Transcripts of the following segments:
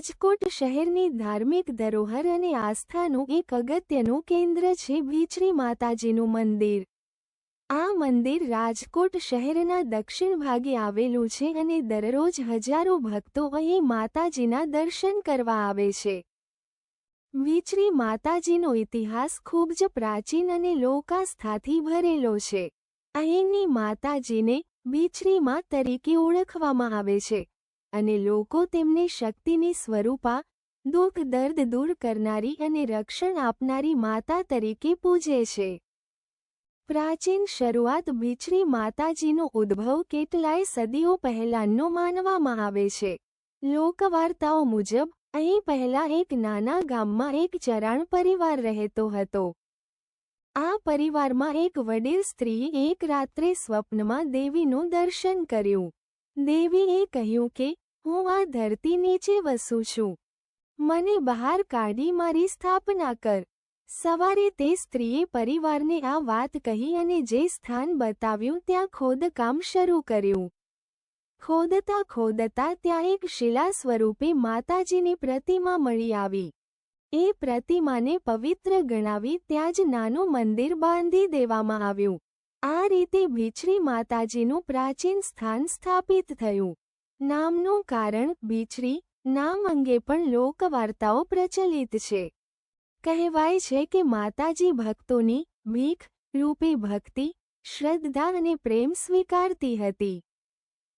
રાજકોટ શહેરની ધાર્મિક ધરોહર અને આસ્થાનું એક અગત્યનું કેન્દ્ર છે ભીચરી માતાજીનું મંદિર. આ મંદિર રાજકોટ શહેરના દક્ષિણ ભાગે આવેલું છે અને દરરોજ હજારો ભક્તો અહીં માતાજીના દર્શન કરવા આવે છે. ભીચરી માતાજીનો ઇતિહાસ ખૂબ જ પ્રાચીન અને લોકાસ્થાથી ભરેલો છે. અહીંની માતાજીને ભીચરીમાં તરીકે ઓળખવામાં આવે છે. અને લોકો તેમને શક્તિની સ્વરૂપા, દુઃખ, દર્દ દૂર કરનારી અને રક્ષણ આપનારી માતા તરીકે પૂજે છે. પ્રાચીન શરૂઆત ભીચરી માતાજીનો ઉદ્ભવ કેટલાય સદીઓ પહેલાંનો માનવામાં આવે છે. લોકવાર્તાઓ મુજબ, અહીં પહેલા એક નાના ગામમાં એક ચરાણ પરિવાર રહેતો હતો. આ પરિવારમાં એક વડીલ સ્ત્રીએ એક રાત્રે સ્વપ્નમાં દેવીનું દર્શન કર્યું. દેવીએ કહ્યું કે હું આ ધરતી નીચે વસું છું. મને બહાર કાઢી મારી સ્થાપના કર. સવારે તે સ્ત્રીએ પરિવારને આ વાત કહી અને જે સ્થાન બતાવ્યું ત્યાં ખોદકામ શરૂ કર્યું. ખોદતા ખોદતા ત્યાં એક શિલા સ્વરૂપે માતાજીની પ્રતિમા મળી આવી. એ પ્રતિમાને પવિત્ર ગણાવી ત્યાં જ નાનું મંદિર બાંધી દેવામાં આવ્યું. આ રીતે ભીછરી માતાજીનું પ્રાચીન સ્થાન સ્થાપિત થયું. નામનું કારણ બીછરી નામ અંગે પણ લોકવાર્તાઓ પ્રચલિત છે. કહેવાય છે કે માતાજી ભક્તોની ભીખ, રૂપી ભક્તિ, શ્રદ્ધા અને પ્રેમ સ્વીકારતી હતી.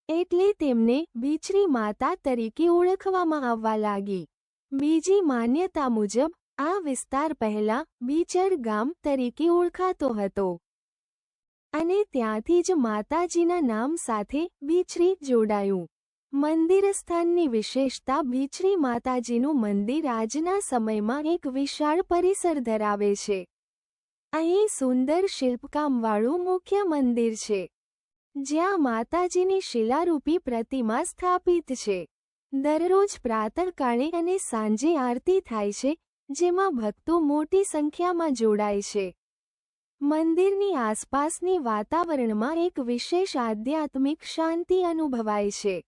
એટલે તેમને બીચરી માતા તરીકે ઓળખવામાં આવવા લાગી. બીજી માન્યતા મુજબ, આ વિસ્તાર પહેલા બીચર ગામ તરીકે ઓળખાતો હતો. અને ત્યાંથી જ માતાજીના નામ સાથે બીચરી જોડાયું. મંદિર સ્થાનની વિશેષતા ભીચરી માતાજીનું મંદિર આજના સમયમાં એક વિશાળ પરિસર ધરાવે છે. અહીં સુંદર શિલ્પકામવાળું મુખ્ય મંદિર છે, જ્યાં માતાજીની શિલારૂપી પ્રતિમા સ્થાપિત છે. દરરોજ પ્રાતઃકાળે અને સાંજે આરતી થાય છે, જેમાં ભક્તો મોટી સંખ્યામાં જોડાય છે. મંદિરની આસપાસની વાતાવરણમાં એક વિશેષ આધ્યાત્મિક શાંતિ અનુભવાય છે.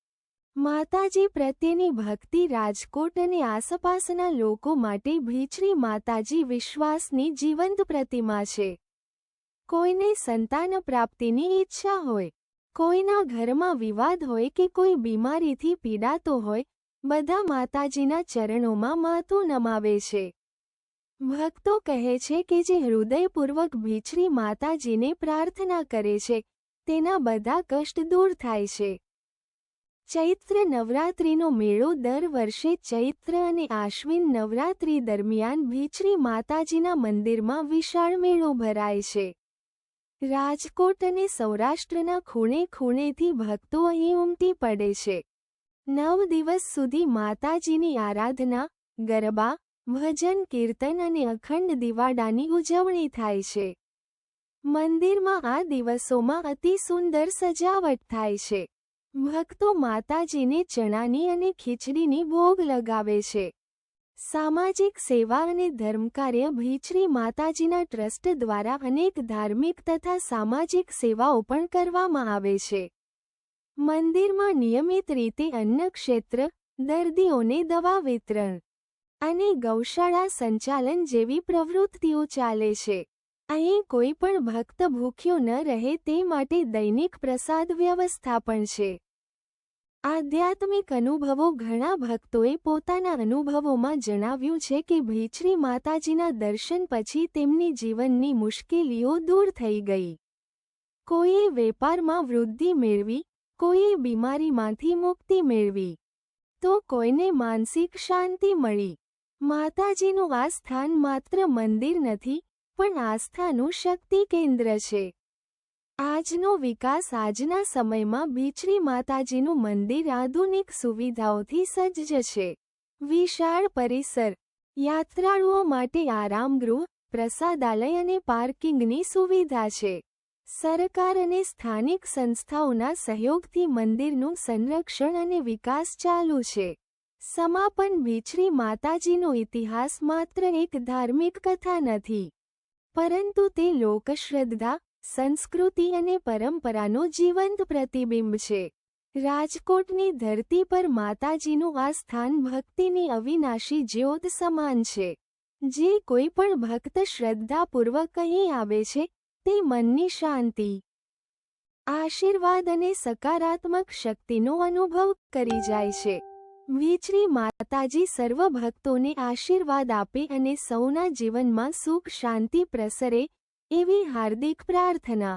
માતાજી પ્રત્યેની ભક્તિ રાજકોટ અને આસપાસના લોકો માટે ભીચરી માતાજી વિશ્વાસની જીવંત પ્રતિમા છે. કોઈને સંતાન પ્રાપ્તિની ઈચ્છા હોય, કોઈના ઘરમાં વિવાદ હોય કે કોઈ બીમારીથી પીડાતો હોય, બધા માતાજીના ચરણોમાં માથું નમાવે છે. ભક્તો કહે છે કે જે હૃદયપૂર્વક ભીચરી માતાજીને પ્રાર્થના કરે છે, તેના બધા કષ્ટ દૂર થાય છે. ચૈત્ર નવરાત્રિનો મેળો દર વર્ષે ચૈત્ર અને આશ્વિન નવરાત્રિ દરમિયાન ભીચરી માતાજીના મંદિરમાં વિશાળ મેળો ભરાય છે. રાજકોટ અને સૌરાષ્ટ્રના ખૂણે ખૂણેથી ભક્તો અહીં ઉમટી પડે છે. નવ દિવસ સુધી માતાજીની આરાધના, ગરબા, ભજન, કીર્તન અને અખંડ દિવાડાની ઉજવણી થાય છે. મંદિરમાં આ દિવસોમાં અતિ સુંદર સજાવટ થાય છે. ભક્તો માતાજીને ચણાની અને ખીચડીની ભોગ લગાવે છે. સામાજિક સેવા અને ધર્મકાર્ય ભીચરી માતાજીના ટ્રસ્ટ દ્વારા અનેક ધાર્મિક તથા સામાજિક સેવાઓ પણ કરવામાં આવે છે. મંદિરમાં નિયમિત રીતે અન્ન ક્ષેત્ર, દર્દીઓને દવા વિતરણ અને ગૌશાળા સંચાલન જેવી પ્રવૃત્તિઓ ચાલે છે. અહીં કોઈ પણ ભક્ત ભૂખ્યો ન રહે તે માટે દૈનિક પ્રસાદ વ્યવસ્થા પણ છે. આધ્યાત્મિક અનુભવો ઘણા ભક્તોએ પોતાના અનુભવોમાં જણાવ્યું છે કે ભીચરી માતાજીના દર્શન પછી તેમની જીવનની મુશ્કેલીઓ દૂર થઈ ગઈ. કોઈએ વેપારમાં વૃદ્ધિ મેળવી, કોઈએ બીમારીમાંથી મુક્તિ મેળવી, તો કોઈને માનસિક શાંતિ મળી. માતાજીનું આ સ્થાન માત્ર મંદિર નથી પણ આસ્થાનું શક્તિ કેન્દ્ર છે. આજનો વિકાસ આજના સમયમાં બીચરી માતાજીનું મંદિર આધુનિક સુવિધાઓથી સજ્જ છે. વિશાળ પરિસર, યાત્રાળુઓ માટે આરામગૃહ, પ્રસાદાલય અને પાર્કિંગની સુવિધા છે. સરકાર અને સ્થાનિક સંસ્થાઓના સહયોગથી મંદિરનું સંરક્ષણ અને વિકાસ ચાલુ છે. સમાપન વિચરી માતાજીનો ઇતિહાસ માત્ર એક ધાર્મિક કથા નથી. પરંતુ તે લોકશ્રદ્ધા, સંસ્કૃતિ અને પરંપરાનો જીવંત પ્રતિબિંબ છે. રાજકોટની ધરતી પર માતાજીનું આ સ્થાન ભક્તિની અવિનાશી જ્યોત સમાન છે. જે કોઈ પણ ભક્ત શ્રદ્ધાપૂર્વક અહીં આવે છે, તે મનની શાંતિ, આશીર્વાદ અને સકારાત્મક શક્તિનો અનુભવ કરી જાય છે. વીચરી માતાજી સર્વ ભક્તોને આશીર્વાદ આપે અને સૌના જીવનમાં સુખ, શાંતિ પ્રસરે એવી હાર્દિક પ્રાર્થના.